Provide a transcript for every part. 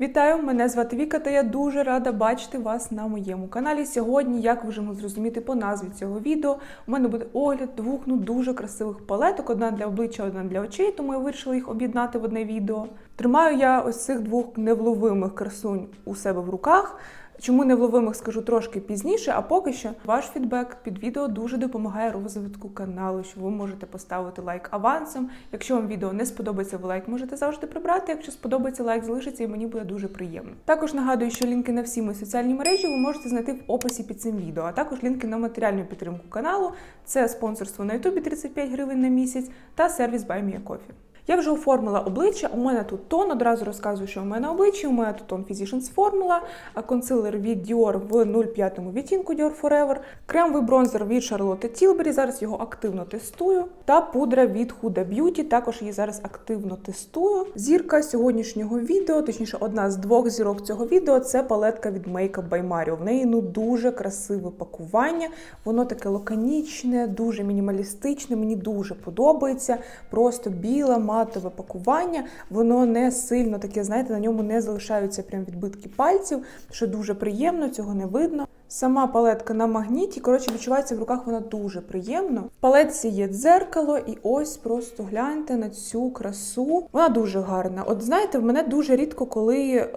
Вітаю, мене звати Віка, та я дуже рада бачити вас на моєму каналі. Сьогодні, як ви вже можете зрозуміти по назві цього відео, у мене буде огляд двох ну дуже красивих палеток: одна для обличчя, одна для очей, тому я вирішила їх об'єднати в одне відео. Тримаю я ось цих двох невловимих красунь у себе в руках. Чому невловимих скажу трошки пізніше, а поки що ваш фідбек під відео дуже допомагає розвитку каналу, що ви можете поставити лайк авансом. Якщо вам відео не сподобається, ви лайк можете завжди прибрати. Якщо сподобається, лайк залишиться і мені буде дуже приємно. Також нагадую, що лінки на всі мої соціальні мережі ви можете знайти в описі під цим відео, а також лінки на матеріальну підтримку каналу. Це спонсорство на Ютубі 35 гривень на місяць та сервіс BuyMeACoffee. Я вже оформила обличчя. У мене тут тон. Одразу розказую, що у мене обличчя. У мене тут тон Physicians Formula, консилер від Dior в 05 відтінку Dior Forever, кремовий бронзер від Charlotte Tilbury, зараз його активно тестую. Та пудра від Huda Beauty, також її зараз активно тестую. Зірка сьогоднішнього відео, точніше, одна з двох зірок цього відео, це палетка від Makeup by Mario. В неї ну дуже красиве пакування. Воно таке лаконічне, дуже мінімалістичне. Мені дуже подобається. Просто біла матове пакування. Воно не сильно таке, знаєте, на ньому не залишаються прям відбитки пальців, що дуже приємно, цього не видно. Сама палетка на магніті, коротше, відчувається в руках вона дуже приємно. В палетці є дзеркало, і ось просто гляньте на цю красу. Вона дуже гарна. От знаєте, в мене дуже рідко, коли е,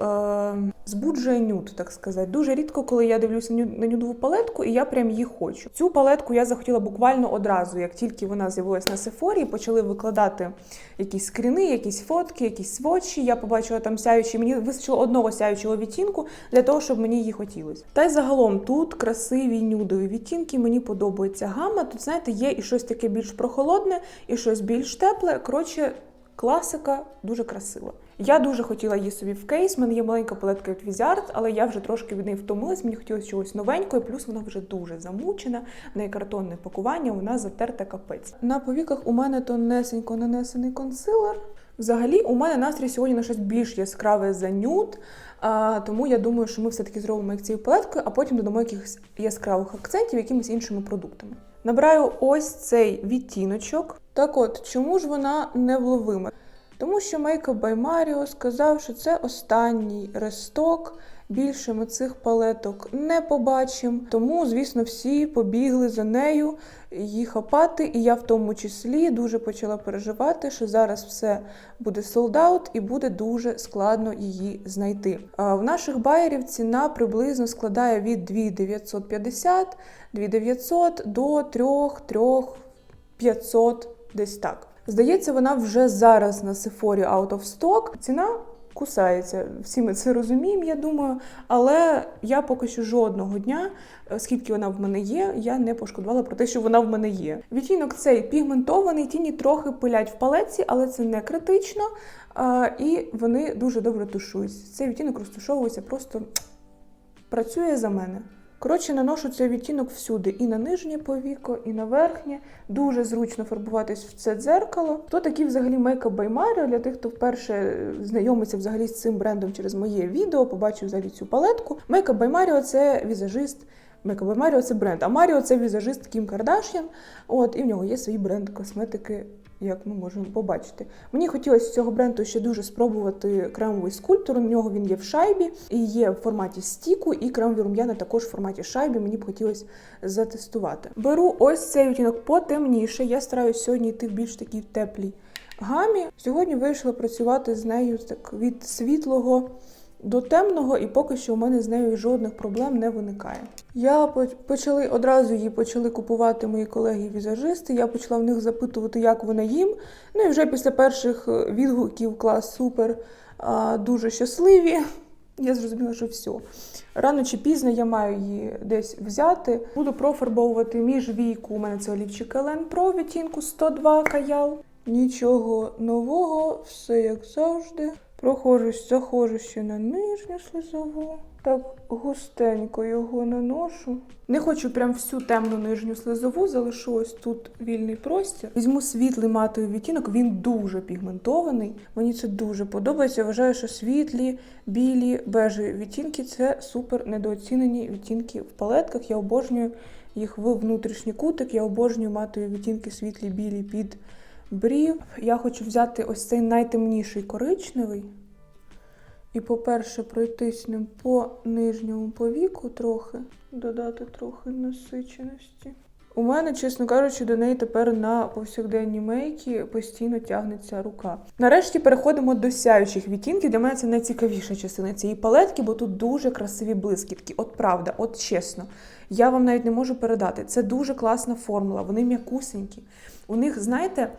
збуджує нюд, так сказати. Дуже рідко, коли я дивлюся на нюдову палетку, і я прям її хочу. Цю палетку я захотіла буквально одразу, як тільки вона з'явилась на Сефорі, почали викладати якісь скріни, якісь фотки, якісь сводчі. Я побачила там сяючі. Мені вистачило одного сяючого відтінку для того, щоб мені її хотілося. Та й загалом тут красиві нюдові відтінки. Мені подобається гама. Тут, знаєте, є і щось таке більш прохолодне, і щось більш тепле. Коротше, класика дуже красива. Я дуже хотіла її собі в кейс. У мене є маленька палетка від Vizard, але я вже трошки від неї втомилась. Мені хотілося чогось новенького, плюс вона вже дуже замучена. В неї картонне пакування, вона затерта капець. На повіках у мене тонесенько нанесений консилер. Взагалі, у мене настрій сьогодні на щось більш яскраве за нюд, а, тому я думаю, що ми все-таки зробимо як цією палеткою, а потім додамо якихось яскравих акцентів якимись іншими продуктами. Набираю ось цей відтіночок. Так от, чому ж вона невловима? Тому що Makeup by Mario сказав, що це останній ресток. Більше ми цих палеток не побачимо. Тому, звісно, всі побігли за нею її хапати. І я в тому числі дуже почала переживати, що зараз все буде out і буде дуже складно її знайти. В наших байерів ціна приблизно складає від 2950, 2900 до 3 3500 десь так. Здається, вона вже зараз на Sephora out of stock. Ціна кусається. Всі ми це розуміємо, я думаю. Але я поки що жодного дня, е, скільки вона в мене є, я не пошкодувала про те, що вона в мене є. Відтінок цей пігментований, тіні трохи пилять в палеці, але це не критично. І вони дуже добре тушуються. Цей відтінок розташовується просто працює за мене. Коротше, наношу цей відтінок всюди, і на нижнє повіко, і на верхнє. Дуже зручно фарбуватись в це дзеркало. Хто такий взагалі Makeup Mario? Для тих, хто вперше е, знайомиться взагалі з цим брендом через моє відео, побачив взагалі цю палетку. Makeup Mario – це візажист. Makeup by це бренд, а Маріо це візажист Кім Кардашян. От, і в нього є свій бренд косметики, як ми можемо побачити. Мені хотілося з цього бренду ще дуже спробувати кремовий скульптор. У нього він є в шайбі і є в форматі стіку, і кремові рум'яна також в форматі шайбі. Мені б хотілося затестувати. Беру ось цей відтінок потемніше. Я стараюся сьогодні йти в більш такій теплій гамі. Сьогодні вирішила працювати з нею так від світлого до темного, і поки що у мене з нею жодних проблем не виникає. Я по- почали одразу її почали купувати мої колеги-візажисти. Я почала в них запитувати, як вона їм. Ну і вже після перших е, відгуків клас супер дуже щасливі. Я зрозуміла, що все. Рано чи пізно я маю її десь взяти. Буду профарбовувати між війку. У мене це олівчик Елен Pro відтінку 102 каял. Нічого нового, все як завжди. Проходжусь, заходжу ще на нижню слизову. Так густенько його наношу. Не хочу прям всю темну нижню слизову, залишу ось тут вільний простір. Візьму світлий матовий відтінок, він дуже пігментований. Мені це дуже подобається. Я вважаю, що світлі, білі, бежеві відтінки це супер недооцінені відтінки в палетках. Я обожнюю їх в внутрішній кутик. Я обожнюю матові відтінки світлі, білі під брів. Я хочу взяти ось цей найтемніший коричневий І, по-перше, пройтись ним по нижньому повіку трохи, додати трохи насиченості. У мене, чесно кажучи, до неї тепер на повсякденні мейки постійно тягнеться рука. Нарешті переходимо до сяючих відтінків. Для мене це найцікавіша частина цієї палетки, бо тут дуже красиві блискітки. От правда, от чесно. Я вам навіть не можу передати. Це дуже класна формула. Вони м'якусенькі. У них, знаєте,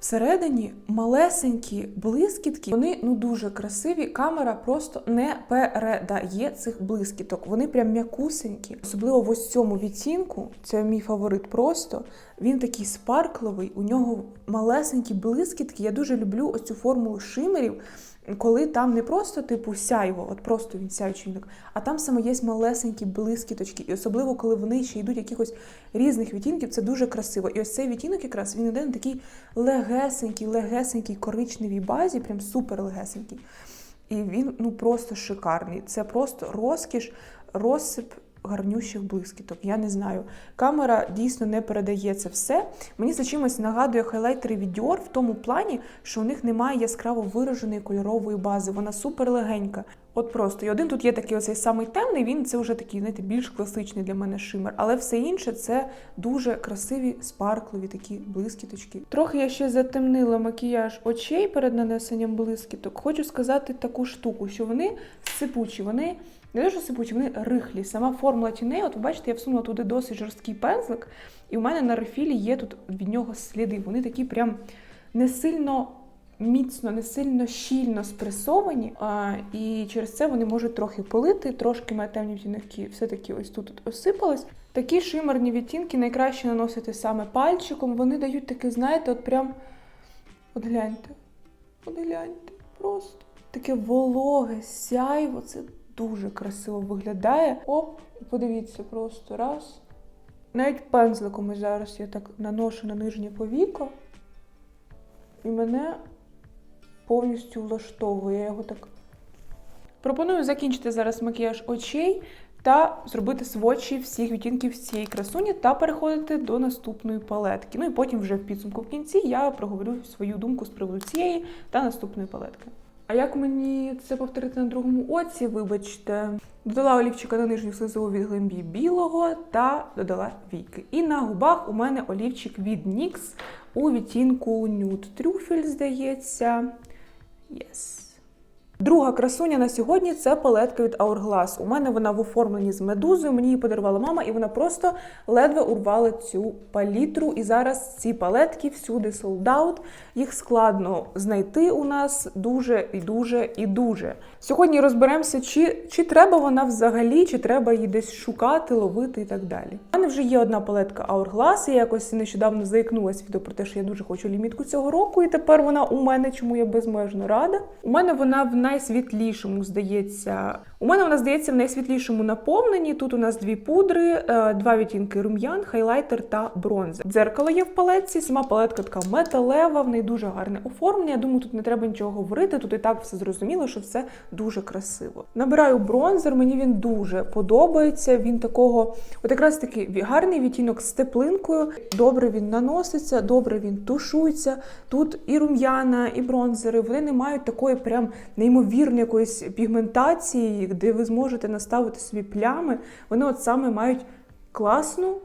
Всередині малесенькі блискітки, вони ну дуже красиві. Камера просто не передає цих блискіток. Вони прям м'якусенькі. Особливо в ось цьому відтінку, це мій фаворит просто. Він такий спаркловий, у нього малесенькі блискітки. Я дуже люблю ось цю формулу шимерів, коли там не просто типу сяйво, от просто він сяючий а там саме є малесенькі блискіточки. І особливо, коли вони ще йдуть якихось різних відтінків, це дуже красиво. І ось цей відтінок якраз він іде на такий легесенький, легесенький коричневій базі, прям супер легесенький. І він ну просто шикарний. Це просто розкіш, розсип гарнющих блискіток. Я не знаю. Камера дійсно не передає це все. Мені це чимось нагадує хайлайтери від Dior в тому плані, що у них немає яскраво вираженої кольорової бази. Вона супер легенька. От просто. І один тут є такий оцей самий темний, він це вже такий, знаєте, більш класичний для мене шимер. Але все інше це дуже красиві спарклові такі блискіточки. Трохи я ще затемнила макіяж очей перед нанесенням блискіток. Хочу сказати таку штуку, що вони сипучі, вони. Не що сипучі, вони рихлі. Сама формула тіней, от ви бачите, я всунула туди досить жорсткий пензлик, і у мене на рефілі є тут від нього сліди. Вони такі прям не сильно міцно, не сильно щільно спресовані, а, і через це вони можуть трохи пилити, трошки має темні все-таки ось тут осипались. Такі шимерні відтінки найкраще наносити саме пальчиком. Вони дають таке, знаєте, от прям. От гляньте. От гляньте. Просто таке вологе сяйво. Це дуже красиво виглядає. Оп, подивіться, просто раз. Навіть пензликом зараз я так наношу на нижнє повіко, і мене повністю влаштовує. Я його так. Пропоную закінчити зараз макіяж очей та зробити сводчі всіх відтінків цієї красуні та переходити до наступної палетки. Ну і потім вже в підсумку в кінці я проговорю свою думку з приводу цієї та наступної палетки. А як мені це повторити на другому оці, вибачте, додала олівчика на нижню слизову від глимбі білого та додала війки. І на губах у мене олівчик від NYX у відтінку Nude Трюфель, здається. Yes. Друга красуня на сьогодні це палетка від Hourglass. У мене вона в оформленні з медузою. Мені її подарувала мама, і вона просто ледве урвала цю палітру. І зараз ці палетки всюди sold out. Їх складно знайти у нас дуже і дуже і дуже. Сьогодні розберемося, чи, чи треба вона взагалі, чи треба її десь шукати, ловити і так далі. Вже є одна палетка Hourglass. Я якось нещодавно заікнулася відео про те, що я дуже хочу лімітку цього року, і тепер вона у мене, чому я безмежно рада. У мене вона в найсвітлішому, здається. У мене вона здається в найсвітлішому наповненні. Тут у нас дві пудри, е, два відтінки рум'ян, хайлайтер та бронзер. Дзеркало є в палетці, сама палетка така металева, в неї дуже гарне оформлення. Я думаю, тут не треба нічого говорити. Тут і так все зрозуміло, що все дуже красиво. Набираю бронзер, мені він дуже подобається. Він такого, от якраз гарний відтінок з теплинкою. Добре він наноситься, добре він тушується. Тут і рум'яна, і бронзери. Вони не мають такої прям неймовірної якоїсь пігментації, де ви зможете наставити собі плями. Вони от саме мають класну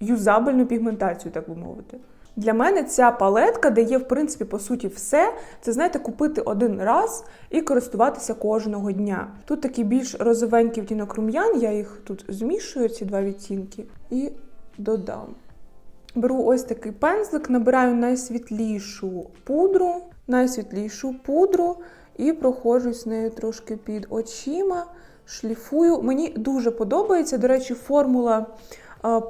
юзабельну пігментацію, так би мовити. Для мене ця палетка, де є, в принципі, по суті, все, це знаєте, купити один раз і користуватися кожного дня. Тут такий більш розовенький відтінок рум'ян, я їх тут змішую, ці два відтінки, і додам. Беру ось такий пензлик, набираю найсвітлішу пудру, найсвітлішу пудру і проходжусь нею трошки під очима, шліфую. Мені дуже подобається, до речі, формула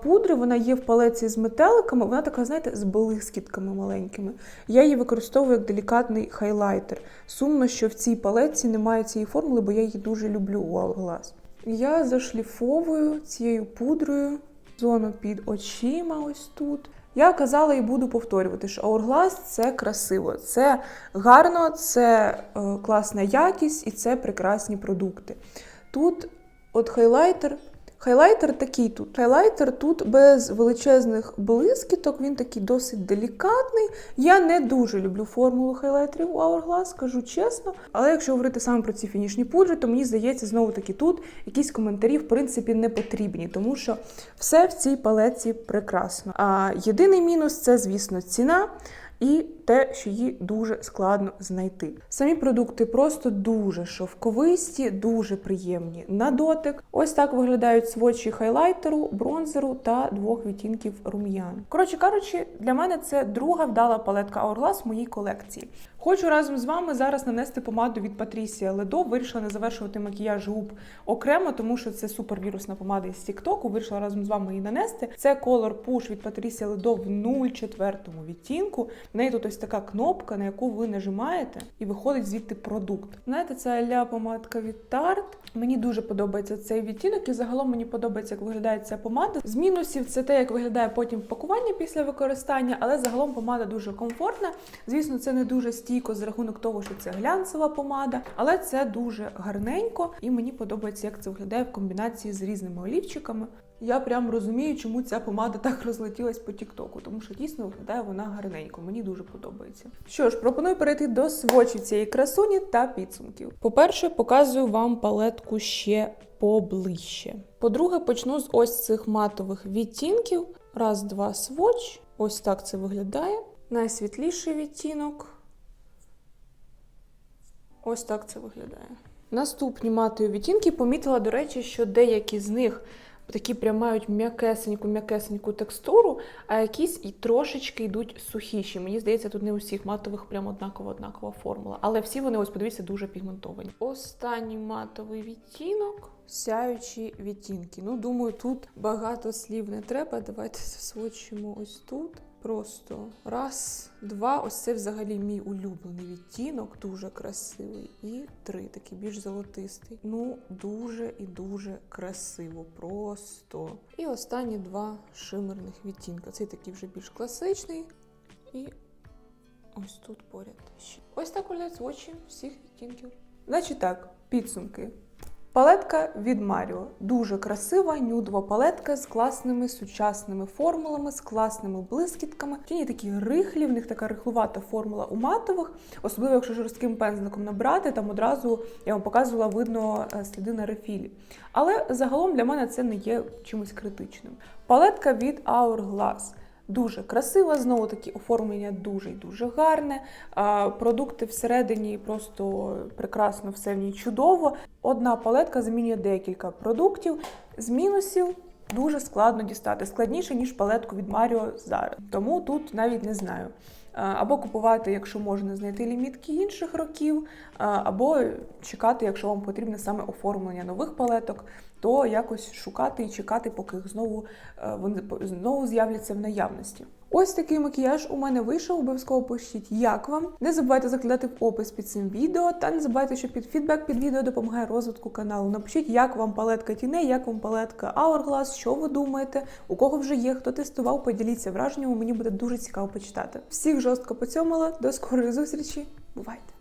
пудри, вона є в палеці з метеликами, вона така, знаєте, з блискітками маленькими. Я її використовую як делікатний хайлайтер. Сумно, що в цій палеці немає цієї формули, бо я її дуже люблю у Hourglass. Я зашліфовую цією пудрою зону під очима, ось тут. Я казала і буду повторювати, що Hourglass – це красиво, це гарно, це е, класна якість і це прекрасні продукти. Тут от хайлайтер Хайлайтер такий тут. Хайлайтер тут без величезних блискіток, він такий досить делікатний. Я не дуже люблю формулу хайлайтерів у Hourglass, скажу чесно. Але якщо говорити саме про ці фінішні пудри, то мені здається, знову таки тут якісь коментарі в принципі не потрібні, тому що все в цій палеці прекрасно. А єдиний мінус це, звісно, ціна. І те, що її дуже складно знайти. Самі продукти просто дуже шовковисті, дуже приємні на дотик. Ось так виглядають свочі хайлайтеру, бронзеру та двох відтінків рум'ян. Коротше кажучи, для мене це друга вдала палетка Hourglass в моїй колекції. Хочу разом з вами зараз нанести помаду від Patricia Ledo. Вирішила не завершувати макіяж губ окремо, тому що це супервірусна помада із TikTok. Вирішила разом з вами її нанести. Це Color Push від Patricia Ledo в 0,4 відтінку. В неї тут ось така кнопка, на яку ви нажимаєте, і виходить звідти продукт. Знаєте, це аля помадка від Tarte. Мені дуже подобається цей відтінок, і загалом мені подобається, як виглядає ця помада. З мінусів це те, як виглядає потім пакування після використання, але загалом помада дуже комфортна. Звісно, це не дуже стійко з рахунок того, що це глянцева помада, але це дуже гарненько, і мені подобається, як це виглядає в комбінації з різними олівчиками. Я прям розумію, чому ця помада так розлетілась по Тіктоку, тому що дійсно виглядає вона гарненько. Мені дуже подобається. Що ж, пропоную перейти до свочів цієї красуні та підсумків. По-перше, показую вам палетку ще поближче. По-друге, почну з ось цих матових відтінків. Раз, два, сводч. Ось так це виглядає. Найсвітліший відтінок. Ось так це виглядає. Наступні матові відтінки помітила, до речі, що деякі з них такі прям мають м'якесеньку, м'якесеньку текстуру, а якісь і трошечки йдуть сухіші. Мені здається, тут не у всіх матових прям однакова однакова формула. Але всі вони, ось подивіться, дуже пігментовані. Останній матовий відтінок. Сяючі відтінки. Ну, думаю, тут багато слів не треба. Давайте засвочимо ось тут. Просто раз, два. Ось це взагалі мій улюблений відтінок, дуже красивий. І три, такий більш золотистий. Ну, дуже і дуже красиво. Просто. І останні два шимерних відтінка. Цей такий вже більш класичний. І ось тут поряд. Ось так виглядають свочі всіх відтінків. Значить так, підсумки. Палетка від Маріо дуже красива, нюдова палетка з класними сучасними формулами, з класними блискітками. Тіні такі рихлі, в них така рихлувата формула у матових, особливо якщо жорстким пензликом набрати, там одразу я вам показувала видно е, сліди на рефілі. Але загалом для мене це не є чимось критичним. Палетка від Hourglass. Дуже красива, знову таки оформлення дуже і дуже гарне. Продукти всередині просто прекрасно, все в ній чудово. Одна палетка замінює декілька продуктів. З мінусів дуже складно дістати, складніше, ніж палетку від Mario зараз. Тому тут навіть не знаю. Або купувати, якщо можна знайти лімітки інших років, або чекати, якщо вам потрібне саме оформлення нових палеток, то якось шукати і чекати, поки їх знову е, вони знову з'являться в наявності. Ось такий макіяж у мене вийшов. Обов'язково пишіть, як вам. Не забувайте закладати в опис під цим відео, та не забувайте, що під фідбек під відео допомагає розвитку каналу. Напишіть, як вам палетка тіней, як вам палетка Hourglass, що ви думаєте, у кого вже є, хто тестував, поділіться враженнями. Мені буде дуже цікаво почитати. Всіх жорстко поцьомила. До скорої зустрічі. Бувайте!